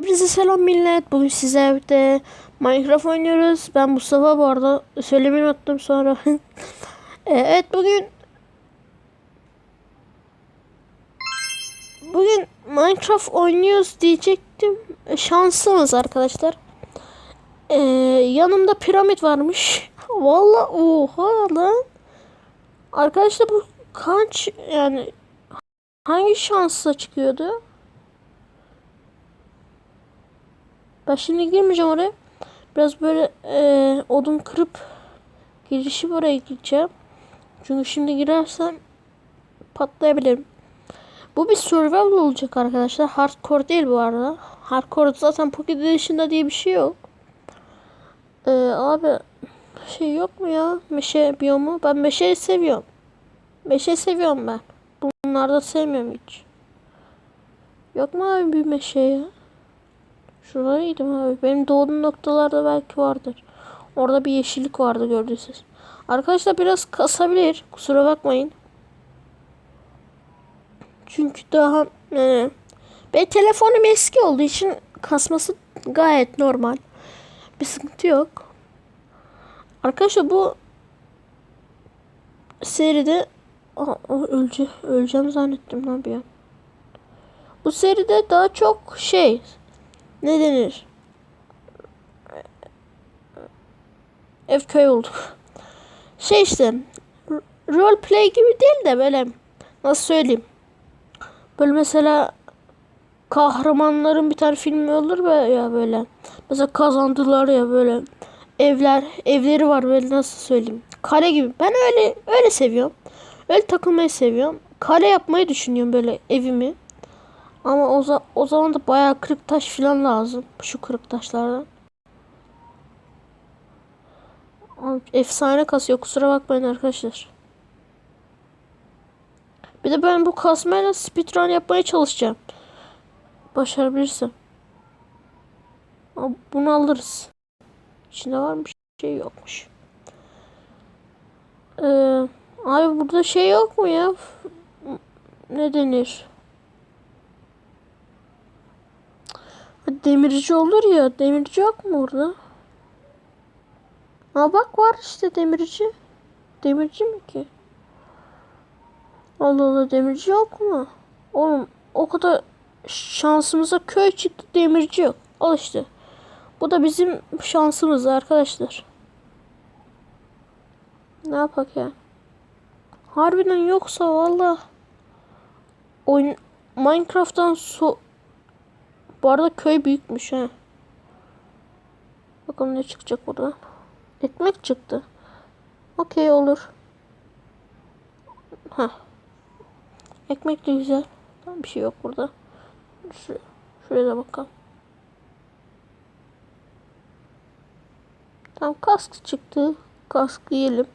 Hepinize selam millet. Bugün sizlerle Minecraft oynuyoruz. Ben Mustafa bu arada söylemeyi unuttum sonra. Ee, evet bugün Bugün Minecraft oynuyoruz diyecektim. E, Şansımız arkadaşlar. Ee, yanımda piramit varmış. Vallahi oha lan. Arkadaşlar bu kaç yani hangi şansla çıkıyordu? Ben şimdi girmeyeceğim oraya. Biraz böyle e, odun kırıp girişi oraya gideceğim. Çünkü şimdi girersem patlayabilirim. Bu bir survival olacak arkadaşlar. Hardcore değil bu arada. Hardcore zaten Pocket Edition'da diye bir şey yok. Ee, abi şey yok mu ya? Meşe biyomu. Ben meşeyi seviyorum. Meşe seviyorum ben. Bunlarda sevmiyorum hiç. Yok mu abi bir meşe ya? Şuradaydım abi. Benim doğduğum noktalarda belki vardır. Orada bir yeşillik vardı gördüyseniz. Arkadaşlar biraz kasabilir. Kusura bakmayın. Çünkü daha yani, benim telefonum eski olduğu için kasması gayet normal. Bir sıkıntı yok. Arkadaşlar bu seride Aa, ölce, öleceğim zannettim lan bir an. Bu seride daha çok şey ne denir? Ev köy olduk. Şey işte role play gibi değil de böyle nasıl söyleyeyim? Böyle mesela kahramanların bir tane filmi olur be ya böyle. Mesela kazandılar ya böyle evler evleri var böyle nasıl söyleyeyim? Kare gibi. Ben öyle öyle seviyorum. Öyle takılmayı seviyorum. Kare yapmayı düşünüyorum böyle evimi. Ama o, za o zaman da bayağı kırık taş falan lazım. Şu kırık taşlardan. Efsane kasıyor kusura bakmayın arkadaşlar. Bir de ben bu kasmayla speedrun yapmaya çalışacağım. Başarabilirsem. Abi, bunu alırız. İçinde var mı şey yokmuş. Ee, abi burada şey yok mu ya? Ne denir? Demirci olur ya. Demirci yok mu orada? Ha bak var işte demirci. Demirci mi ki? Allah Allah demirci yok mu? Oğlum o kadar şansımıza köy çıktı demirci yok. Al işte. Bu da bizim şansımız arkadaşlar. Ne yapak ya? Harbiden yoksa valla oyun Minecraft'tan so bu arada köy büyükmüş ha. Bakalım ne çıkacak buradan. Ekmek çıktı. Okey olur. Ha. Ekmek de güzel. Tam bir şey yok burada. Şu, şuraya da bakalım. Tam kask çıktı. Kask yiyelim.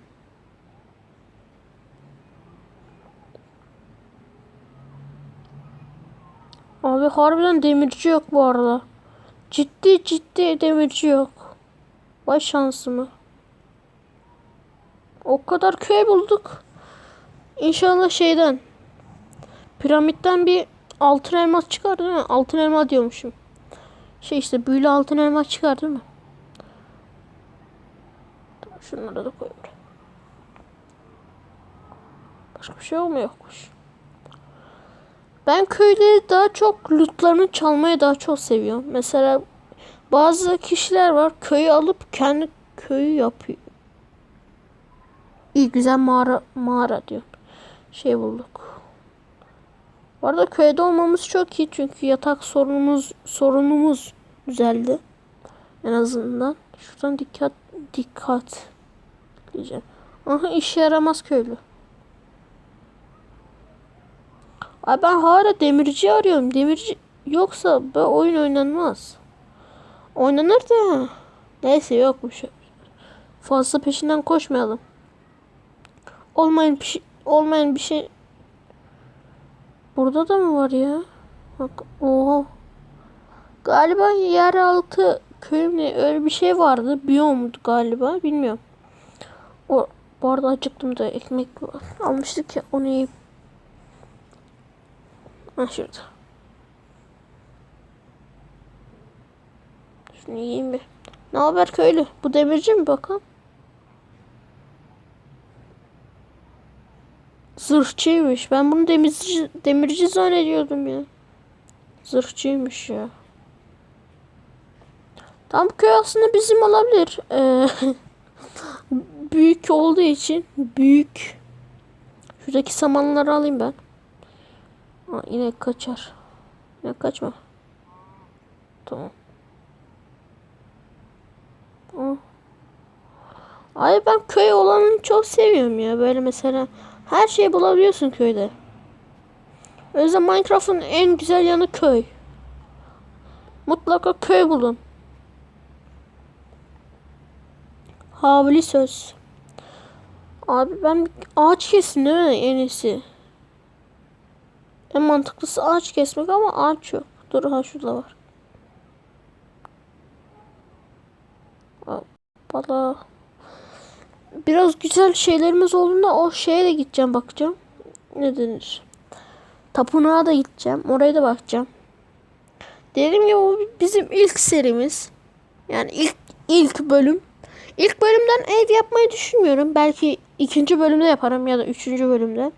Abi harbiden demirci yok bu arada. Ciddi ciddi demirci yok. Vay şansımı. O kadar köy bulduk. İnşallah şeyden. Piramitten bir altın elmas çıkar değil mi? Altın elma diyormuşum. Şey işte büyülü altın elma çıkar değil mi? Şunları da koy buraya. Başka bir şey olmuyor yokmuş. Ben köyleri daha çok lootlarını çalmayı daha çok seviyorum. Mesela bazı kişiler var köyü alıp kendi köyü yapıyor. İyi güzel mağara mağara diyor. Şey bulduk. Bu arada köyde olmamız çok iyi çünkü yatak sorunumuz sorunumuz düzeldi. En azından. Şuradan dikkat dikkat diyeceğim. Aha işe yaramaz köylü. Ay ben hala demirci arıyorum. Demirci yoksa bu oyun oynanmaz. Oynanır da. Neyse yokmuş. Fazla peşinden koşmayalım. Olmayan bir şey, olmayan bir şey. Burada da mı var ya? Bak, oha. Galiba yeraltı köy ne öyle bir şey vardı. Biyomdu galiba. Bilmiyorum. O, bu arada acıktım da ekmek almıştık ya onu yiyip Ha şurada. Şunu yiyeyim bir. Ne haber köylü? Bu demirci mi bakalım? Zırhçıymış. Ben bunu demirci, demirci zannediyordum ya. Zırhçıymış ya. Tam köy aslında bizim olabilir. Ee, büyük olduğu için büyük. Şuradaki samanları alayım ben. Aa, inek kaçar. İnek kaçma. Tamam. Aa. Ay ben köy olanını çok seviyorum ya. Böyle mesela her şeyi bulabiliyorsun köyde. O yüzden Minecraft'ın en güzel yanı köy. Mutlaka köy bulun. Havli söz. Abi ben ağaç kesin değil mi en iyisi? En mantıklısı ağaç kesmek ama ağaç yok. Dur ha şurada var. Hoppala. Biraz güzel şeylerimiz olduğunda o şeye de gideceğim bakacağım. Ne denir? Tapınağa da gideceğim. Oraya da bakacağım. Dediğim gibi bu bizim ilk serimiz. Yani ilk ilk bölüm. İlk bölümden ev yapmayı düşünmüyorum. Belki ikinci bölümde yaparım ya da üçüncü bölümde.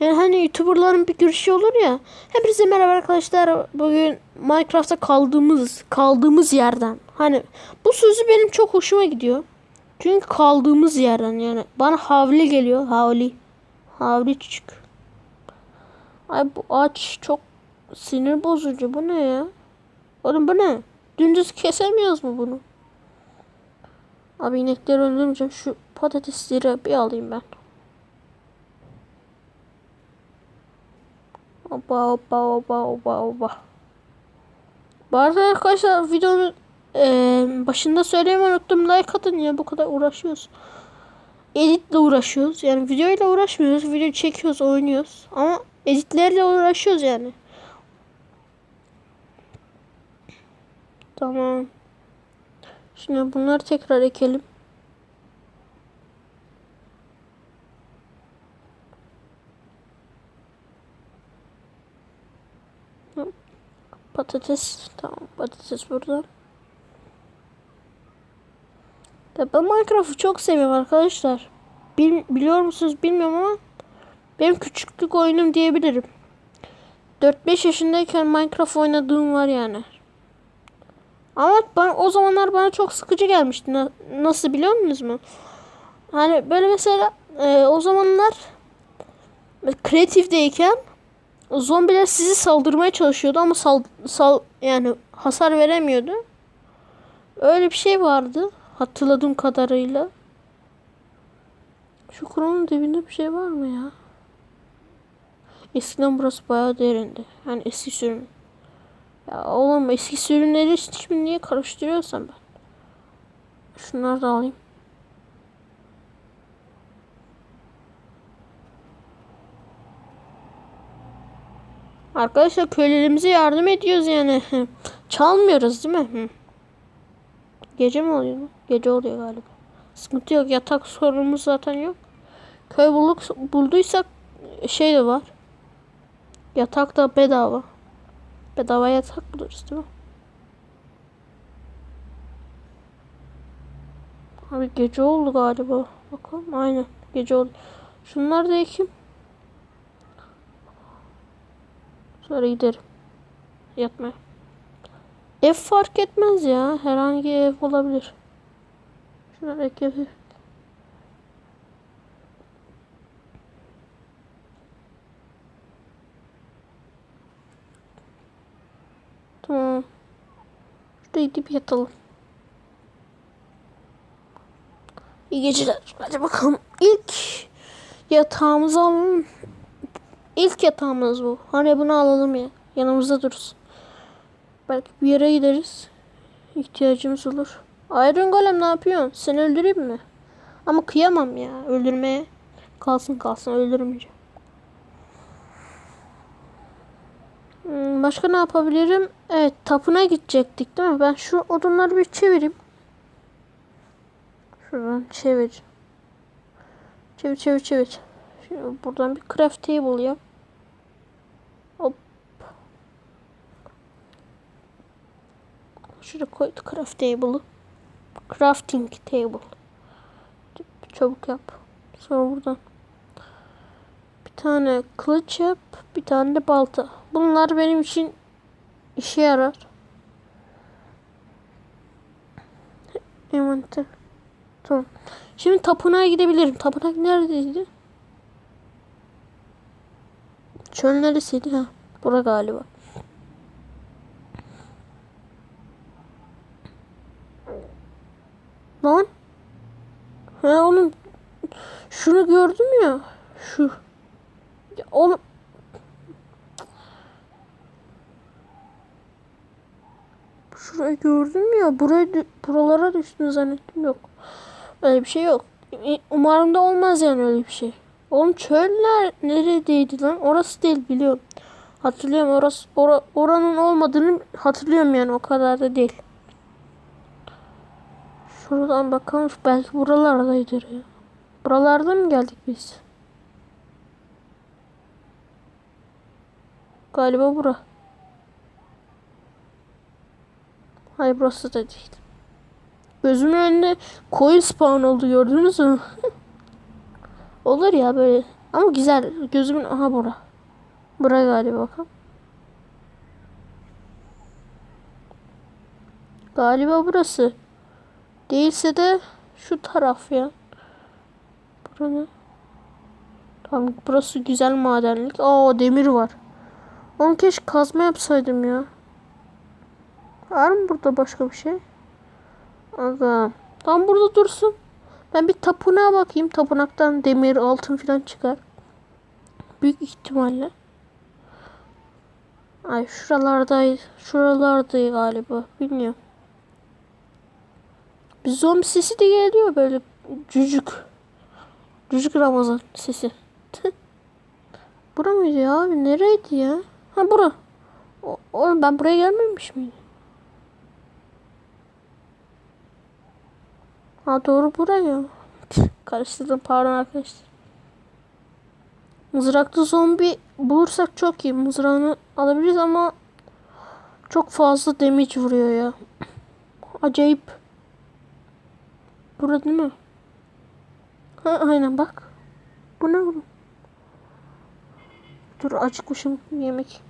Yani hani YouTuber'ların bir girişi olur ya. Hepinize merhaba arkadaşlar. Bugün Minecraft'ta kaldığımız kaldığımız yerden. Hani bu sözü benim çok hoşuma gidiyor. Çünkü kaldığımız yerden yani bana havli geliyor. Havli. Havli küçük. Ay bu ağaç çok sinir bozucu. Bu ne ya? Oğlum bu ne? Dümdüz kesemiyoruz mu bunu? Abi inekleri öldürmeyeceğim. Şu patatesleri bir alayım ben. Oba oba oba oba oba. Bu arada arkadaşlar videonun eee, başında söylemeyi unuttum. Like atın ya bu kadar uğraşıyoruz. Editle uğraşıyoruz. Yani videoyla uğraşmıyoruz. Video çekiyoruz, oynuyoruz. Ama editlerle uğraşıyoruz yani. Tamam. Şimdi bunları tekrar ekelim. Patates. Tamam patates burada. Ya ben Minecraft'ı çok seviyorum arkadaşlar. Bil, biliyor musunuz bilmiyorum ama benim küçüklük oyunum diyebilirim. 4-5 yaşındayken Minecraft oynadığım var yani. Ama ben, o zamanlar bana çok sıkıcı gelmişti. Na- nasıl biliyor musunuz mu? Hani böyle mesela e, o zamanlar kreatifdeyken zombiler sizi saldırmaya çalışıyordu ama sal, sal yani hasar veremiyordu. Öyle bir şey vardı hatırladığım kadarıyla. Şu kuronun dibinde bir şey var mı ya? Eskiden burası bayağı derindi. Yani eski sürüm. Ya oğlum eski sürümleri şimdi niye karıştırıyorsam ben? Şunları da alayım. Arkadaşlar köylerimize yardım ediyoruz yani. Çalmıyoruz değil mi? Gece mi oluyor? Gece oluyor galiba. Sıkıntı yok. Yatak sorunumuz zaten yok. Köy bulduk, bulduysak şey de var. Yatak da bedava. Bedava yatak buluruz değil mi? Abi gece oldu galiba. Bakalım aynen gece oldu. Şunlar da ekeyim. Sonra giderim. Yatmaya. Ev fark etmez ya. Herhangi ev olabilir. Şunları ekeyim. Tamam. Şuraya gidip yatalım. İyi geceler. Hadi bakalım. İlk yatağımızı alalım. İlk yatağımız bu. Hani bunu alalım ya. Yanımızda dursun. Belki bir yere gideriz. İhtiyacımız olur. Iron Golem ne yapıyorsun? Seni öldüreyim mi? Ama kıyamam ya öldürmeye. Kalsın kalsın öldürmeyeceğim. Hmm, Başka ne yapabilirim? Evet tapına gidecektik değil mi? Ben şu odunları bir çevireyim. Şuradan çevir. Çevir çevir çevir. Şimdi buradan bir craft table yap. Hop. Şuraya koydu craft table'ı. Crafting table. Çabuk yap. Sonra buradan. Bir tane kılıç yap. Bir tane de balta. Bunlar benim için işe yarar. Envanter. Tamam. Şimdi tapınağa gidebilirim. Tapınak neredeydi? Çöl neresiydi ha? Bura galiba. Lan. Ha oğlum. Şunu gördüm ya. Şu. Ya oğlum. Şurayı gördüm ya. Buraya buralara düştün zannettim yok. Öyle bir şey yok. Umarım da olmaz yani öyle bir şey. Oğlum çöller neredeydi lan? Orası değil biliyorum. Hatırlıyorum orası ora- oranın olmadığını hatırlıyorum yani o kadar da değil. Şuradan bakalım belki buralardaydır ya. Buralarda mı geldik biz? Galiba bura. Hayır burası da değil. Gözümün önünde koyun spawn oldu gördünüz mü? Olur ya böyle. Ama güzel. Gözümün aha bura. Bura galiba bakalım. Galiba burası. Değilse de şu taraf ya. Buranın. Tamam burası güzel madenlik. Aa demir var. Onu keşke kazma yapsaydım ya. Var mı burada başka bir şey? Aga. Tam burada dursun. Ben bir tapınağa bakayım. Tapınaktan demir, altın falan çıkar. Büyük ihtimalle. Ay şuralardaydı. Şuralardaydı galiba. Bilmiyorum. Bir zombi sesi de geliyor böyle cücük. Cücük Ramazan sesi. Bura mıydı ya abi? Nereydi ya? Ha bura. O- Oğlum ben buraya gelmemiş miydim? Ha doğru buraya. Karıştırdım pardon arkadaşlar. Mızraklı zombi bulursak çok iyi. Mızrağını alabiliriz ama çok fazla damage vuruyor ya. Acayip. Burada değil mi? Ha aynen bak. Bu ne oğlum? Dur acıkmışım yemek.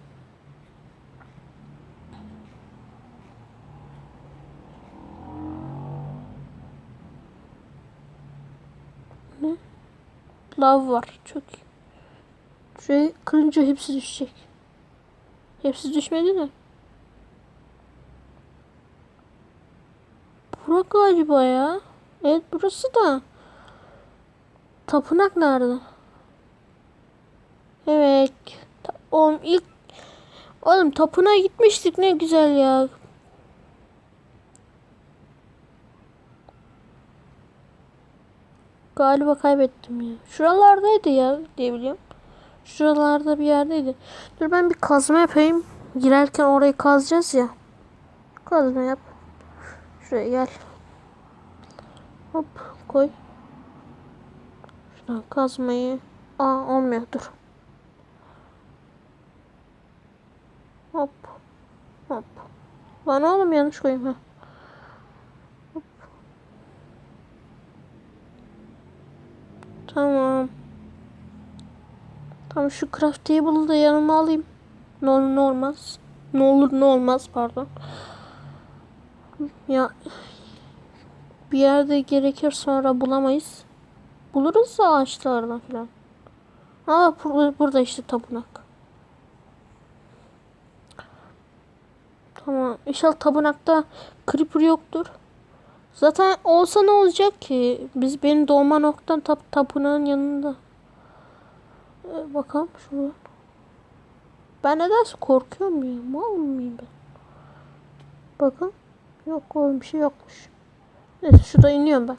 Ne? Lav var. Çok iyi. Şurayı kırınca hepsi düşecek. Hepsi düşmedi de. Bura galiba ya. Evet burası da. Tapınak nerede? Evet. Ta- Oğlum ilk Oğlum tapınağa gitmiştik ne güzel ya. Galiba kaybettim ya. Şuralardaydı ya diye biliyorum. Şuralarda bir yerdeydi. Dur ben bir kazma yapayım. Girerken orayı kazacağız ya. Kazma yap. Şuraya gel. Hop koy. Şuradan kazmayı. Aa olmuyor dur. Hop. Hop. Lan oğlum yanlış koyayım. Tamam. Tamam şu craft table'ı da yanıma alayım. Ne olur ne olmaz. Ne olur ne olmaz pardon. Ya bir yerde gerekir sonra bulamayız. Buluruz da ağaçlardan falan. Aa bur- burada işte tapınak. Tamam. İnşallah tapınakta creeper yoktur. Zaten olsa ne olacak ki? Biz benim doğma noktam tap tapınağın yanında. Ee, bakalım şuradan. Ben nedense korkuyorum ya. Mal mıyım ben? Bakın. Yok oğlum bir şey yokmuş. Neyse şurada iniyorum ben.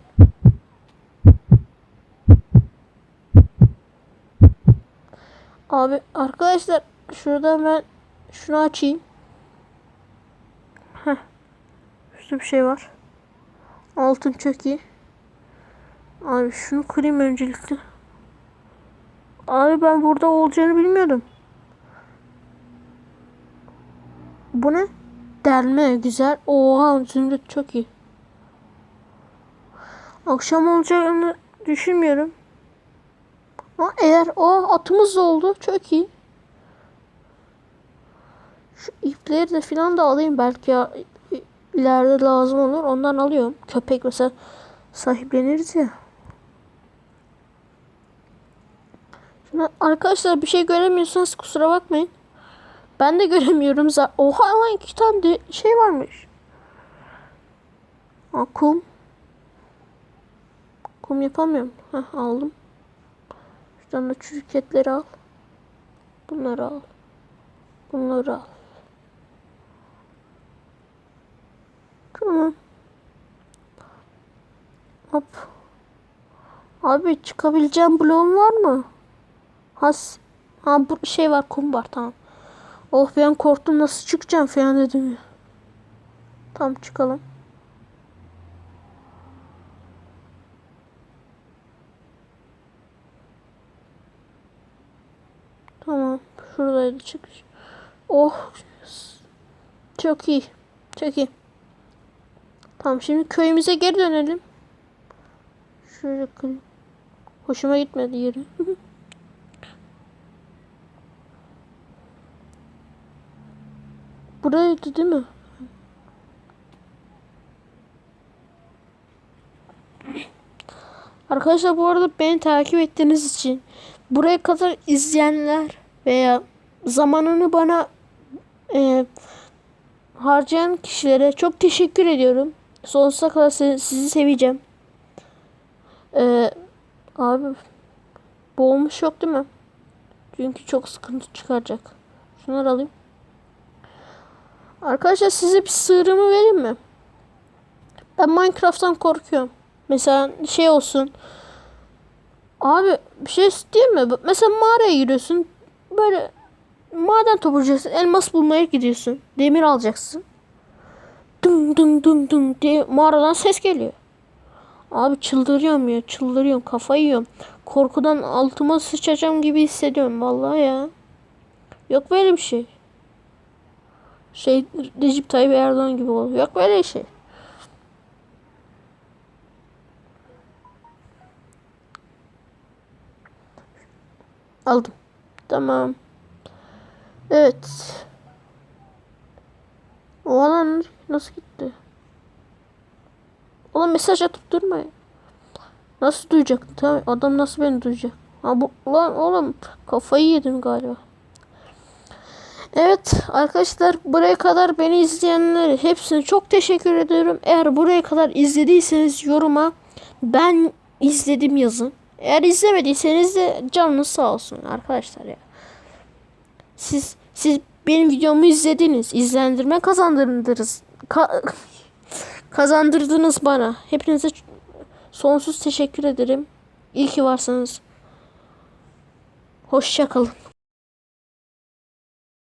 Abi arkadaşlar şurada ben şunu açayım. Heh. Şurada bir şey var. Altın çok iyi. Abi şunu kırayım öncelikle. Abi ben burada olacağını bilmiyordum. Bu ne? Delme güzel. Oha zümrüt çok iyi. Akşam olacağını düşünmüyorum. Ama eğer o atımız da oldu çok iyi. Şu ipleri de filan da alayım belki ya, ileride lazım olur. Ondan alıyorum. Köpek mesela sahipleniriz ya. Şimdi arkadaşlar bir şey göremiyorsanız kusura bakmayın. Ben de göremiyorum. Oha lan iki tane de şey varmış. Aa, kum. Kum yapamıyorum. Heh, aldım. Şuradan da çürük etleri al. Bunları al. Bunları al. Tamam. Hop. Abi çıkabileceğim bloğum var mı? Has. Ha bu şey var kum var tamam. Oh ben korktum nasıl çıkacağım falan dedim. Tamam çıkalım. Tamam. Şuradaydı çıkış. Oh. Çok iyi. Çok iyi. Tamam şimdi köyümüze geri dönelim. Şöyle kırayım. Hoşuma gitmedi yeri. Buraydı değil mi? Arkadaşlar bu arada beni takip ettiğiniz için buraya kadar izleyenler veya zamanını bana e, harcayan kişilere çok teşekkür ediyorum. Sonsuza kadar sizi, sizi seveceğim. E, abi boğulmuş yok değil mi? Çünkü çok sıkıntı çıkaracak. Şunları alayım. Arkadaşlar size bir sırrımı vereyim mi? Ben Minecraft'tan korkuyorum. Mesela şey olsun. Abi bir şey diyeyim mi? Mesela mağaraya giriyorsun. Böyle maden toplayacaksın. Elmas bulmaya gidiyorsun. Demir alacaksın. Dum dum dum dum diye mağaradan ses geliyor. Abi çıldırıyorum ya. Çıldırıyorum. Kafayı yiyorum. Korkudan altıma sıçacağım gibi hissediyorum. Vallahi ya. Yok böyle bir şey. Şey Recep Tayyip Erdoğan gibi oluyor. Yok böyle şey. Aldım. Tamam. Evet. O alan nasıl gitti? Oğlum mesaj atıp durma. Nasıl duyacak? Tamam adam nasıl beni duyacak? Ha bu lan oğlum kafayı yedim galiba. Evet arkadaşlar buraya kadar beni izleyenlere hepsine çok teşekkür ediyorum. Eğer buraya kadar izlediyseniz yoruma ben izledim yazın. Eğer izlemediyseniz de canınız sağ olsun arkadaşlar ya. Siz siz benim videomu izlediniz. İzlendirme kazandırdınız. Ka- kazandırdınız bana. Hepinize sonsuz teşekkür ederim. İyi ki varsınız. Hoşça kalın.